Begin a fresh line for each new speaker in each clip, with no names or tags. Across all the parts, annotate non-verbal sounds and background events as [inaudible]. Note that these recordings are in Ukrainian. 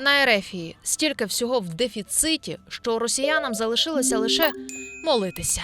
На Ерефії стільки всього в дефіциті, що росіянам залишилося лише молитися.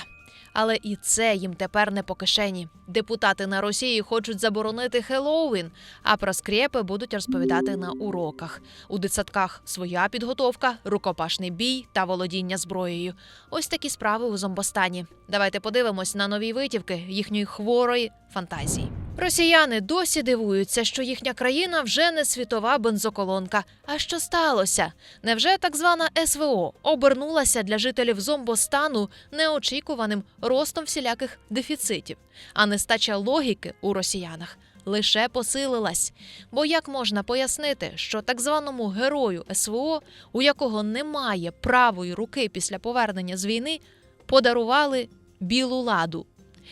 Але і це їм тепер не по кишені. Депутати на Росії хочуть заборонити Хеллоуін, а про скрепи будуть розповідати на уроках. У дитсадках своя підготовка, рукопашний бій та володіння зброєю. Ось такі справи у Зомбостані. Давайте подивимось на нові витівки їхньої хворої фантазії. Росіяни досі дивуються, що їхня країна вже не світова бензоколонка. А що сталося? Невже так звана СВО обернулася для жителів зомбостану неочікуваним ростом всіляких дефіцитів, а нестача логіки у росіянах лише посилилась. Бо як можна пояснити, що так званому герою СВО, у якого немає правої руки після повернення з війни, подарували білу ладу?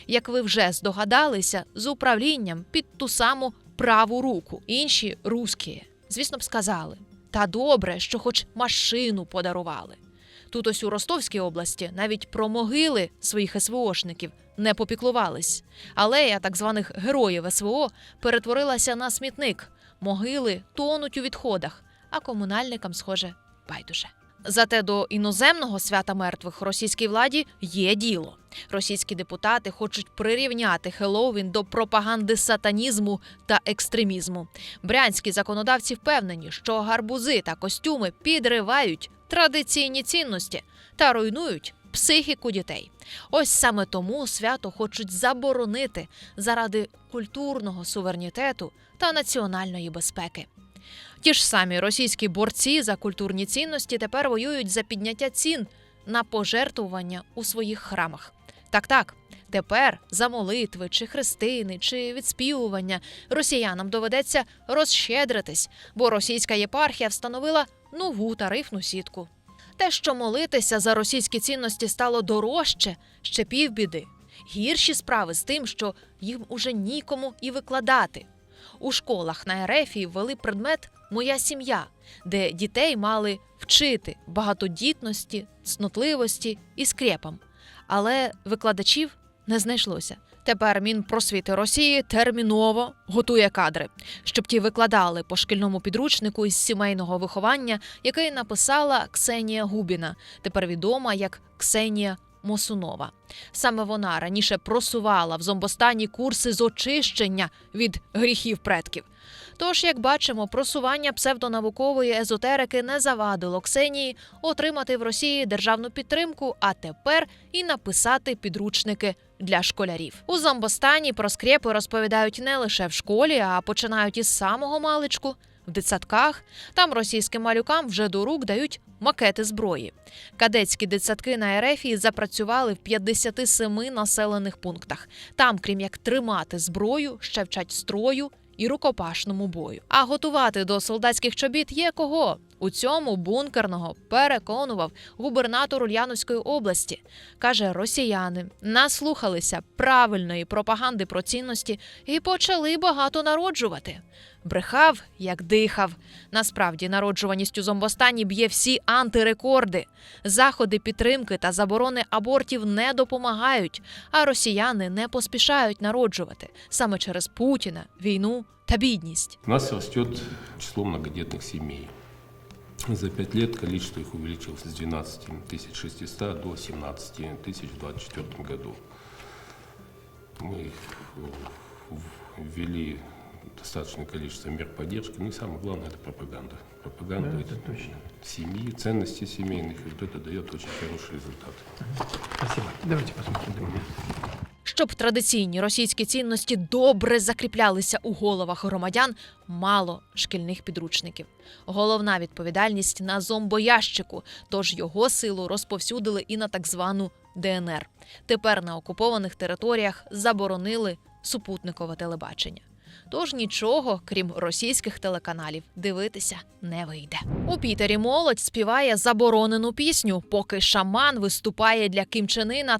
Як ви вже здогадалися, з управлінням під ту саму праву руку. Інші русські, звісно б, сказали: та добре, що хоч машину подарували. Тут ось у Ростовській області навіть про могили своїх СВОшників не попіклувались. Алея так званих героїв СВО перетворилася на смітник. Могили тонуть у відходах, а комунальникам, схоже, байдуже. Зате до іноземного свята мертвих російській владі є діло. Російські депутати хочуть прирівняти Хеллоуін до пропаганди сатанізму та екстремізму. Брянські законодавці впевнені, що гарбузи та костюми підривають традиційні цінності та руйнують психіку дітей. Ось саме тому свято хочуть заборонити заради культурного суверенітету та національної безпеки. Ті ж самі російські борці за культурні цінності тепер воюють за підняття цін на пожертвування у своїх храмах. Так, так, тепер за молитви чи хрестини чи відспівування росіянам доведеться розщедритись, бо російська єпархія встановила нову тарифну сітку. Те, що молитися за російські цінності стало дорожче, ще півбіди. Гірші справи з тим, що їм уже нікому і викладати. У школах на Ерефії ввели предмет Моя сім'я, де дітей мали вчити багатодітності, цнотливості і скрепам. Але викладачів не знайшлося. Тепер Мінпросвіти Росії терміново готує кадри, щоб ті викладали по шкільному підручнику із сімейного виховання, який написала Ксенія Губіна, тепер відома як Ксенія Мосунова. Саме вона раніше просувала в зомбостані курси з очищення від гріхів предків. Тож, як бачимо, просування псевдонаукової езотерики не завадило Ксенії отримати в Росії державну підтримку, а тепер і написати підручники для школярів. У зомбостані про скрепи розповідають не лише в школі, а починають із самого маличку. В дитсадках там російським малюкам вже до рук дають макети зброї. Кадетські дитсадки на Ерефії запрацювали в 57 населених пунктах. Там, крім як тримати зброю, ще вчать строю і рукопашному бою. А готувати до солдатських чобіт є кого. У цьому бункерного переконував губернатор Ульяновської області. Каже, росіяни наслухалися правильної пропаганди про цінності і почали багато народжувати Брехав, як дихав. Насправді, народжуваність у зомбостані б'є всі антирекорди. Заходи підтримки та заборони абортів не допомагають, а росіяни не поспішають народжувати саме через Путіна, війну та бідність.
У нас растет число многодетных семей. За пять лет количество их увеличилось с 12 600 до 17 тысяч в 2024 году. Мы э, в- ввели достаточное количество мер поддержки. Ну и самое главное – это пропаганда. Пропаганда
Да,
это
это точно.
семьи, ценности семейных. И вот это дает очень хороший результат.
Спасибо. Давайте посмотрим другое.
Щоб традиційні російські цінності добре закріплялися у головах громадян, мало шкільних підручників. Головна відповідальність на зомбоящику, тож його силу розповсюдили і на так звану ДНР. Тепер на окупованих територіях заборонили супутникове телебачення. Тож нічого, крім російських телеканалів, дивитися не вийде. У Пітері молодь співає заборонену пісню, поки шаман виступає для Ким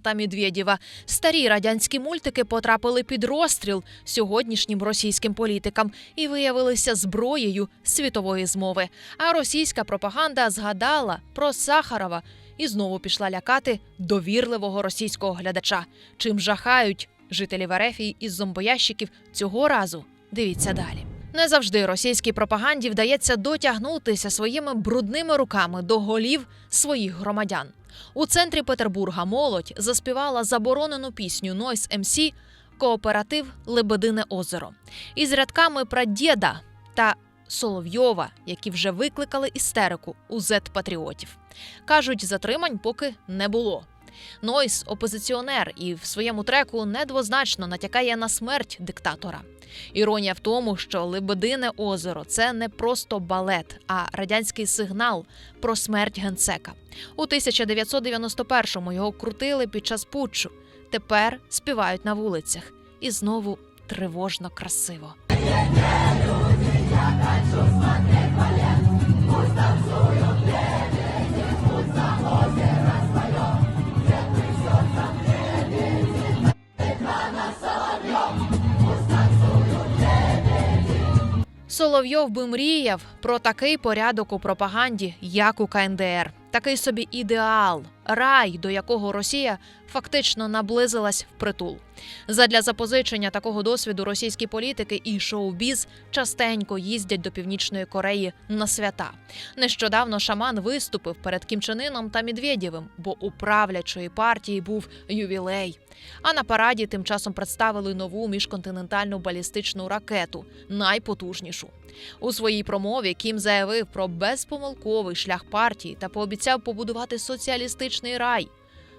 та Медведєва. Старі радянські мультики потрапили під розстріл сьогоднішнім російським політикам і виявилися зброєю світової змови. А російська пропаганда згадала про Сахарова і знову пішла лякати довірливого російського глядача. Чим жахають жителів Ерефії із зомбоящиків цього разу. Дивіться далі. Не завжди російській пропаганді вдається дотягнутися своїми брудними руками до голів своїх громадян. У центрі Петербурга молодь заспівала заборонену пісню Noise MC Кооператив Лебедине озеро із рядками про дєда та Соловйова, які вже викликали істерику у зет-патріотів. Кажуть, затримань поки не було. Нойс опозиціонер і в своєму треку недвозначно натякає на смерть диктатора. Іронія в тому, що Лебедине озеро це не просто балет, а радянський сигнал про смерть генсека. У 1991-му його крутили під час путчу. Тепер співають на вулицях. І знову тривожно красиво. Соловйов би мріяв про такий порядок у пропаганді, як у КНДР. Такий собі ідеал, рай, до якого Росія фактично наблизилась впритул. Задля запозичення такого досвіду російські політики і шоу-біз частенько їздять до північної Кореї на свята. Нещодавно шаман виступив перед Кім Чен Іном та Медведєвим, бо у правлячої партії був ювілей. А на параді тим часом представили нову міжконтинентальну балістичну ракету, найпотужнішу. У своїй промові Кім заявив про безпомилковий шлях партії та пообіцяв побудувати соціалістичний рай.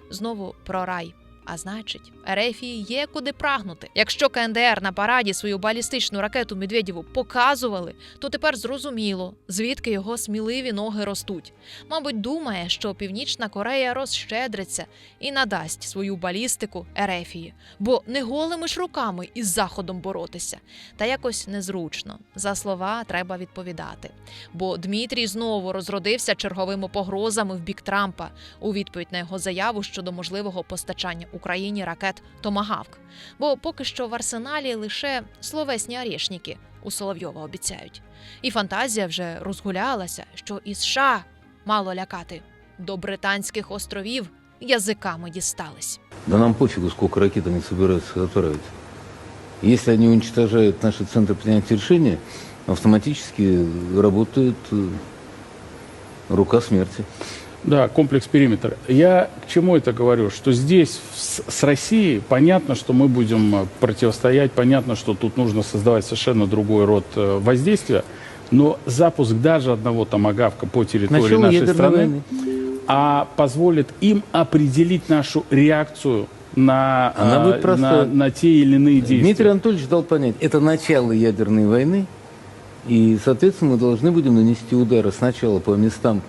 Знову про рай. А значить, Ерефії є куди прагнути. Якщо КНДР на параді свою балістичну ракету Медведєву показували, то тепер зрозуміло, звідки його сміливі ноги ростуть. Мабуть, думає, що Північна Корея розщедриться і надасть свою балістику Ерефії, бо не голими ж руками із заходом боротися. Та якось незручно. За слова треба відповідати. Бо Дмитрій знову розродився черговими погрозами в бік Трампа у відповідь на його заяву щодо можливого постачання Україні ракет Томагавк. Бо поки що в арсеналі лише словесні арішники у Соловйова обіцяють. І фантазія вже розгулялася, що і США мало лякати. До Британських островів язиками дістались.
Да нам пофигу, сколько ракет они собираются отправить. Если они уничтожают наши центры принятия решения, автоматически работает э, рука смерти.
Да, комплекс периметр. Я к чему это говорю? Что здесь с, с Россией понятно, что мы будем э, противостоять, понятно, что тут нужно создавать совершенно другой род э, воздействия, но запуск даже одного томагавка по территории
Начало
нашей страны
войны.
а позволит им определить нашу реакцию на,
Она
э,
будет просто-
на, на те или иные действия.
Дмитрий Анатольевич дал понять, это начало ядерной войны, и, соответственно, мы должны будем нанести удары сначала по местам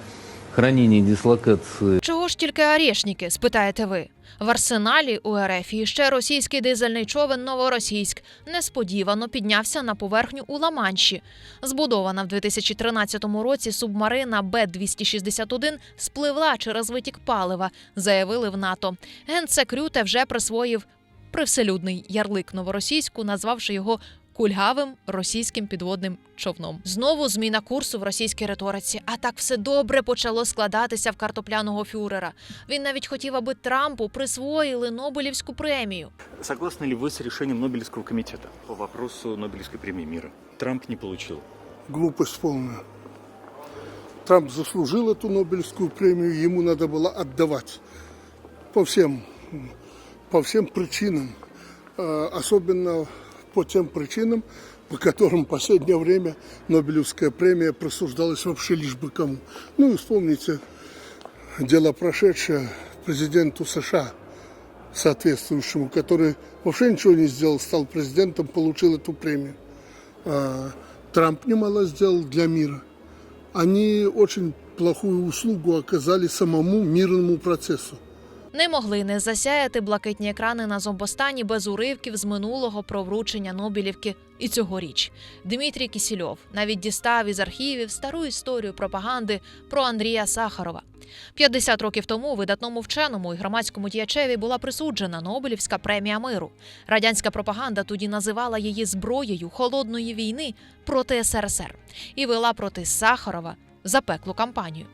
хранения и дислокации
Чого ж тільки арешники, спитаєте ви? В арсеналі у РФ ще російський дизельний човен Новоросійськ несподівано піднявся на поверхню у Ла-Манші. Збудована в 2013 році субмарина Б-261 спливла через витік палива, заявили в НАТО. Генсек Рюте вже присвоїв привселюдний ярлик новоросійську, назвавши його кульгавим російським підводним човном. Знову зміна курсу в російській риториці. А так все добре почало складатися в картопляного фюрера. Він навіть хотів, аби Трампу присвоїли Нобелівську премію.
Согласны ли вы с решением Нобелевского комитета по вопросу Нобелевской премии мира? Трамп не получил.
Глупость полная. Трамп заслужил эту Нобелевскую премию, ему надо было отдавать по всем, по всем причинам, Э, особенно по тем причинам, по которым в последнее время Нобелевская премия присуждалась вообще лишь бы кому. Ну и вспомните дело прошедшее президенту США соответствующему, который вообще ничего не сделал, стал президентом, получил эту премию. А, Трамп немало сделал для мира. Они очень плохую услугу оказали самому мирному процессу.
Не могли не засяяти блакитні екрани на зомбостані без уривків з минулого про вручення Нобелівки і цьогоріч. Дмитрій Кісільов навіть дістав із архівів стару історію пропаганди про Андрія Сахарова. 50 років тому видатному вченому і громадському діячеві була присуджена Нобелівська премія миру. Радянська пропаганда тоді називала її зброєю холодної війни проти СРСР і вела проти Сахарова запеклу кампанію.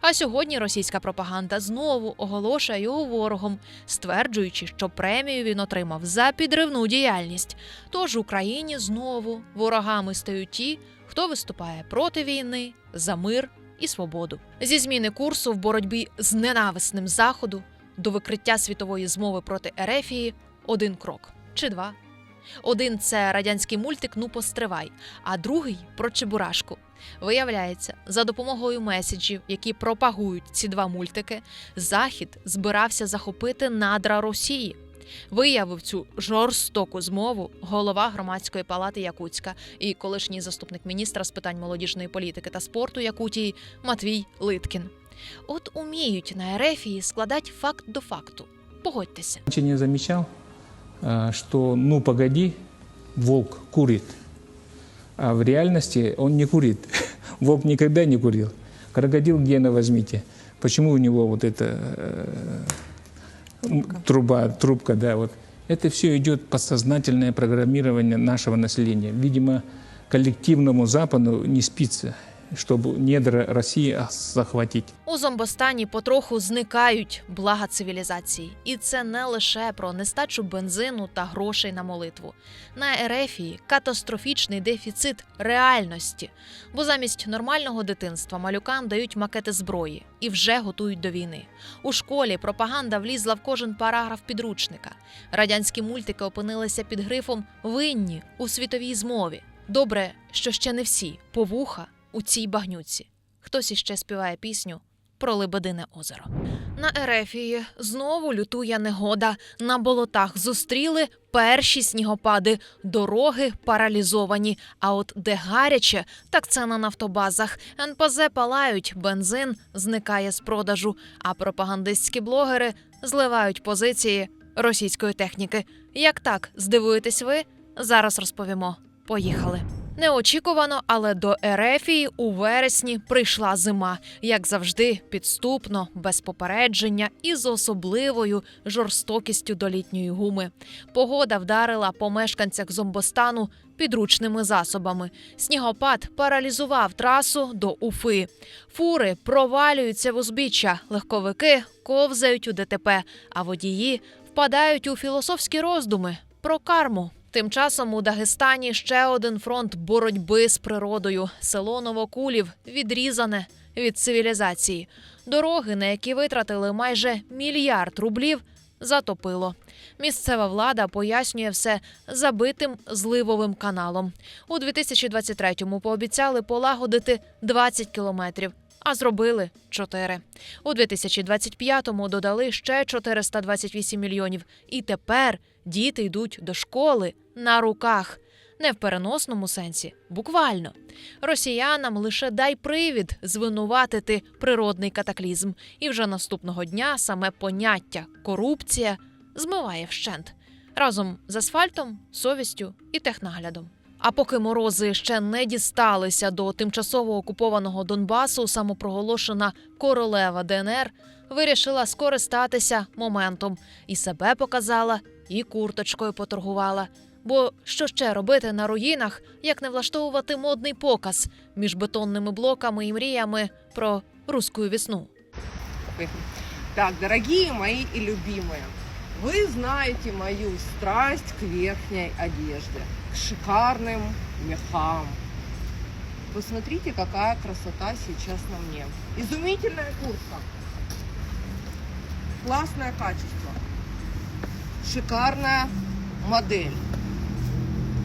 А сьогодні російська пропаганда знову оголошує його ворогом, стверджуючи, що премію він отримав за підривну діяльність. Тож Україні знову ворогами стають ті, хто виступає проти війни, за мир і свободу. Зі зміни курсу в боротьбі з ненависним заходу до викриття світової змови проти Ерефії один крок чи два. Один це радянський мультик Ну постривай, а другий про Чебурашку. Виявляється, за допомогою меседжів, які пропагують ці два мультики, Захід збирався захопити надра Росії. Виявив цю жорстоку змову голова громадської палати Якутська і колишній заступник міністра з питань молодіжної політики та спорту Якутії Матвій Литкін. От уміють на Ерефії складати факт до факту. Погодьтеся.
Раньше не замечал, а, что «ну погоди, волк курит», а в реальности он не курит. [laughs] Волк никогда не курил. Крокодил гена возьмите. Почему у него вот эта э, труба, трубка, да, вот. Это все идет подсознательное программирование нашего населения. Видимо, коллективному Западу не спится, чтобы недра России а, захватить.
У зомбостані потроху зникають блага цивілізації, і це не лише про нестачу бензину та грошей на молитву. На Ерефії катастрофічний дефіцит реальності, бо замість нормального дитинства малюкам дають макети зброї і вже готують до війни. У школі пропаганда влізла в кожен параграф підручника. Радянські мультики опинилися під грифом винні у світовій змові. Добре, що ще не всі повуха у цій багнюці. Хтось іще співає пісню про Лебедине озеро. На Ерефії знову лютує негода. На болотах зустріли перші снігопади, дороги паралізовані. А от де гаряче, так це на нафтобазах. НПЗ палають, бензин зникає з продажу, а пропагандистські блогери зливають позиції російської техніки. Як так, здивуєтесь ви? Зараз розповімо. Поїхали. Неочікувано, але до Ерефії у вересні прийшла зима, як завжди, підступно, без попередження і з особливою жорстокістю до літньої гуми. Погода вдарила по мешканцях зомбостану підручними засобами. Снігопад паралізував трасу до Уфи. Фури провалюються в узбіччя, легковики ковзають у ДТП, а водії впадають у філософські роздуми про карму. Тим часом у Дагестані ще один фронт боротьби з природою. Село Новокулів відрізане від цивілізації. Дороги, на які витратили майже мільярд рублів, затопило. Місцева влада пояснює все забитим зливовим каналом. У 2023-му пообіцяли полагодити 20 кілометрів. А зробили 4. У 2025-му додали ще 428 мільйонів. І тепер діти йдуть до школи на руках. Не в переносному сенсі, буквально. Росіянам лише дай привід звинуватити природний катаклізм. І вже наступного дня саме поняття корупція змиває вщент разом з асфальтом, совістю і технаглядом. А поки морози ще не дісталися до тимчасово окупованого Донбасу, самопроголошена королева ДНР вирішила скористатися моментом і себе показала, і курточкою поторгувала. Бо що ще робити на руїнах, як не влаштовувати модний показ між бетонними блоками і мріями про руську весну?
Так, дорогие мои и любимые, вы знаете мою страсть к верхней одежде, к шикарным мехам. Посмотрите, какая красота сейчас на мне. Изумительная куртка. Классное качество. Шикарная модель.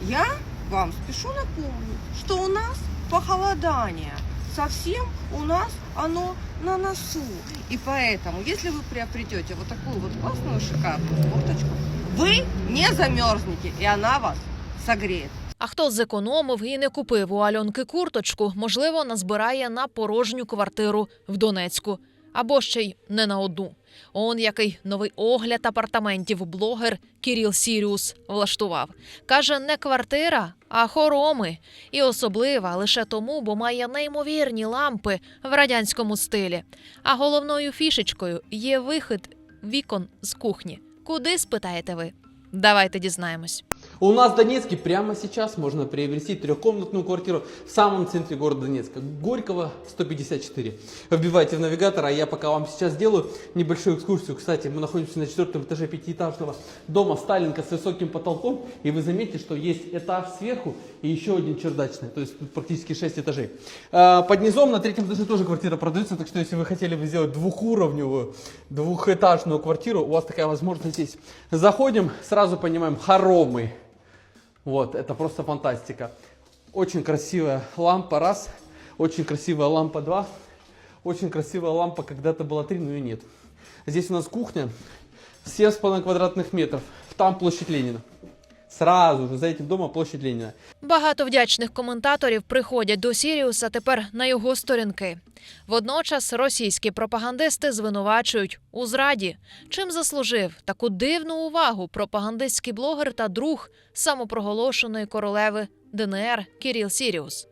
Я вам спешу напомнить, что у нас похолодание. Совсем у нас оно на носу. И поэтому, если вы приобретете вот такую вот классную шикарную курточку, вы не замерзнете, и она вас согреет.
А хто зекономив і не купив у Альонки курточку, можливо, назбирає на порожню квартиру в Донецьку або ще й не на одну. Он який новий огляд апартаментів блогер Кіріл Сіріус влаштував. Каже, не квартира, а хороми. І особлива лише тому, бо має неймовірні лампи в радянському стилі. А головною фішечкою є вихід вікон з кухні. Куди спитаєте ви? Давайте дізнаємось.
У нас в Донецке прямо сейчас можно приобрести трехкомнатную квартиру в самом центре города Донецка. Горького 154. Вбивайте в навигатор, а я пока вам сейчас сделаю небольшую экскурсию. Кстати, мы находимся на четвертом этаже пятиэтажного дома Сталинка с высоким потолком. И вы заметите, что есть этаж сверху и еще один чердачный. То есть тут практически 6 этажей. А, Под низом на третьем этаже тоже квартира продается. Так что если вы хотели бы сделать двухуровневую, двухэтажную квартиру, у вас такая возможность есть. Заходим, сразу понимаем, хоромы. Вот, это просто фантастика. Очень красивая лампа, раз. Очень красивая лампа, два. Очень красивая лампа, когда-то была три, но ее нет. Здесь у нас кухня, 7,5 квадратных метров. Там площадь Ленина. Сразу же за этим домом площадь Ленина.
Багато вдячних коментаторів приходять до Сіріуса тепер на його сторінки. Водночас російські пропагандисти звинувачують у зраді. Чим заслужив таку дивну увагу пропагандистський блогер та друг самопроголошеної королеви ДНР Кіріл Сіріус.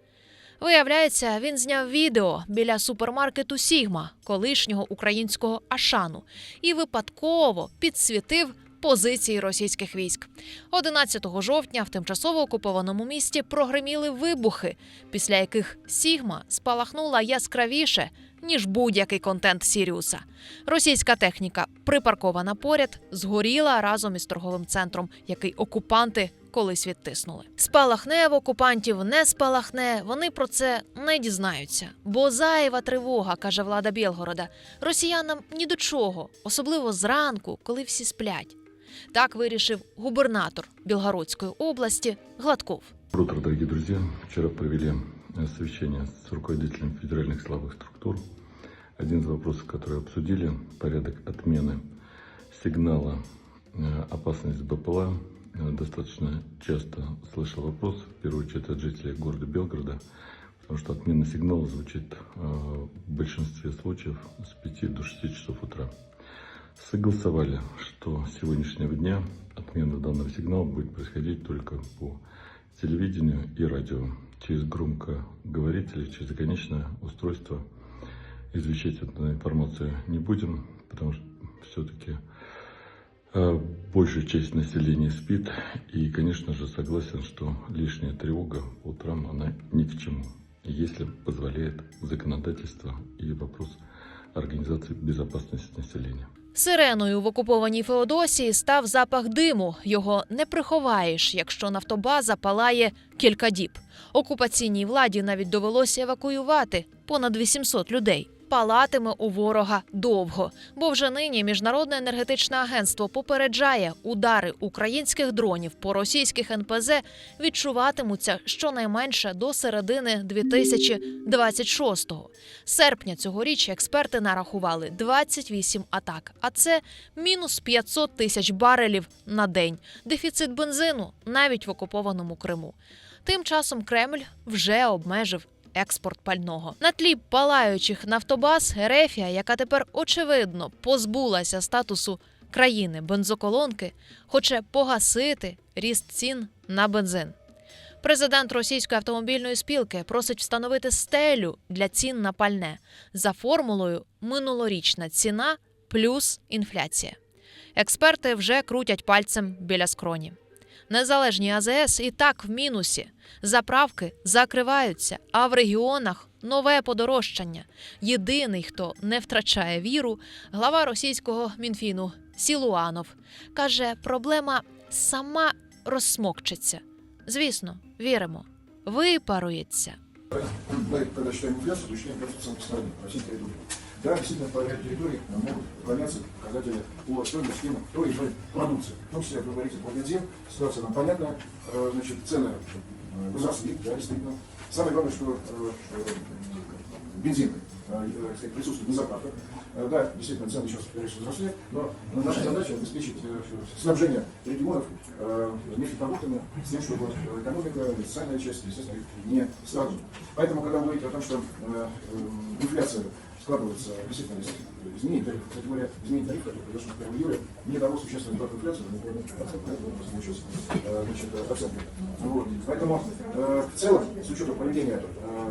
Виявляється, він зняв відео біля супермаркету Сігма, колишнього українського Ашану, і випадково підсвітив позиції російських військ. 11 жовтня в тимчасово окупованому місті прогреміли вибухи, після яких Сігма спалахнула яскравіше ніж будь-який контент Сіріуса. Російська техніка, припаркована поряд, згоріла разом із торговим центром, який окупанти колись відтиснули. Спалахне в окупантів, не спалахне. Вони про це не дізнаються. Бо зайва тривога, каже влада Білгорода. Росіянам ні до чого, особливо зранку, коли всі сплять. Так вирішив губернатор Білгородської області Гладков.
Доброе утро, дорогие друзья. Вчера провели э, совещание с руководителем федеральных силовых структур. Один из вопросов, который обсудили, порядок отмены сигнала э, опасность БПЛА. Э, Достаточно часто слышал вопрос, в первую очередь от жителей города Белгорода, потому что отмена сигнала звучит э, в большинстве случаев с 5 до 6 часов утра. Согласовали, что с сегодняшнего дня отмена данного сигнала будет происходить только по телевидению и радио. Через громкоговорители, через конечное устройство извещать эту информацию не будем, потому что все-таки большая часть населения спит. И, конечно же, согласен, что лишняя тревога по утрам, она ни к чему, если позволяет законодательство и вопрос организации безопасности населения.
Сиреною в окупованій Феодосії став запах диму. Його не приховаєш, якщо нафтобаза палає кілька діб. Окупаційній владі навіть довелося евакуювати понад 800 людей. Палатиме у ворога довго, бо вже нині міжнародне енергетичне агентство попереджає, удари українських дронів по російських НПЗ відчуватимуться щонайменше до середини 2026-го. Серпня цьогоріч експерти нарахували 28 атак, а це мінус 500 тисяч барелів на день. Дефіцит бензину навіть в окупованому Криму. Тим часом Кремль вже обмежив експорт пального. На тлі палаючих нафтобаз Ерефія, яка тепер очевидно позбулася статусу країни бензоколонки, хоче погасити ріст цін на бензин. Президент російської автомобільної спілки просить встановити стелю для цін на пальне за формулою минулорічна ціна плюс інфляція. Експерти вже крутять пальцем біля скроні. Незалежні АЗС і так в мінусі. Заправки закриваються, а в регіонах нове подорожчання. Єдиний, хто не втрачає віру, глава російського мінфіну Сілуанов каже, проблема сама розсмокчеться. Звісно, віримо, випарується.
Мы, когда считаем инфляцию, то считаем инфляцию по по территории. Да, действительно, по ряду территорий могут уклоняться показатели по стоимости фильма той или иной продукции. В том числе, вы говорите про бензин, ситуация нам понятна, Э, значит, цены э, возросли, да, действительно. Самое главное, что э, бензин кстати, присутствует на заправках. Да, действительно, цены сейчас, всего, возросли, но наша задача обеспечить снабжение регионов нефтепродуктами с тем, чтобы экономика, социальная часть, естественно, не страдала. Поэтому, когда вы говорите о том, что инфляция складывается действительно из изменений тарифов, кстати говоря, изменение тарифа, который произошло с 1 июля, не дало существенную только инфляцию, но буквально 15%, поэтому просто получилось э, значит, э, оценка. Вот. Поэтому э, в целом, с учетом поведения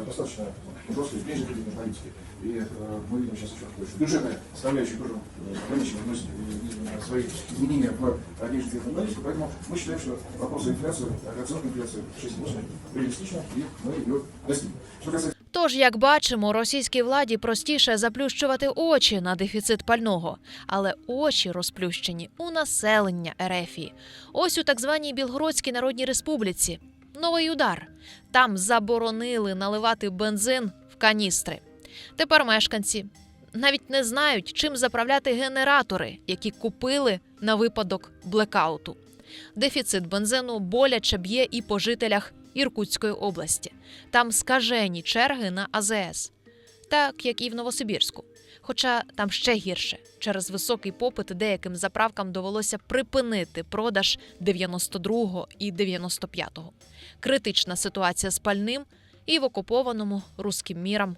достаточно не просто прежде кредитной политики. И мы видим сейчас еще такое, бюджетная составляющая тоже ограниченно вносит свои изменения в денежную кредитную политику, поэтому мы считаем, что вопрос инфляции, оценка инфляции 6,8 реалистично, и мы ее достигнем. Что касается
Тож, як бачимо, російській владі простіше заплющувати очі на дефіцит пального, але очі розплющені у населення Ерефії. Ось у так званій Білгородській Народній Республіці. Новий удар. Там заборонили наливати бензин в каністри. Тепер мешканці навіть не знають, чим заправляти генератори, які купили на випадок блекауту. Дефіцит бензину боляче б'є і по жителях Іркутської області. Там скажені черги на АЗС, так як і в Новосибірську. Хоча там ще гірше. Через високий попит деяким заправкам довелося припинити продаж 92-го і 95-го. Критична ситуація з пальним і в окупованому руським міром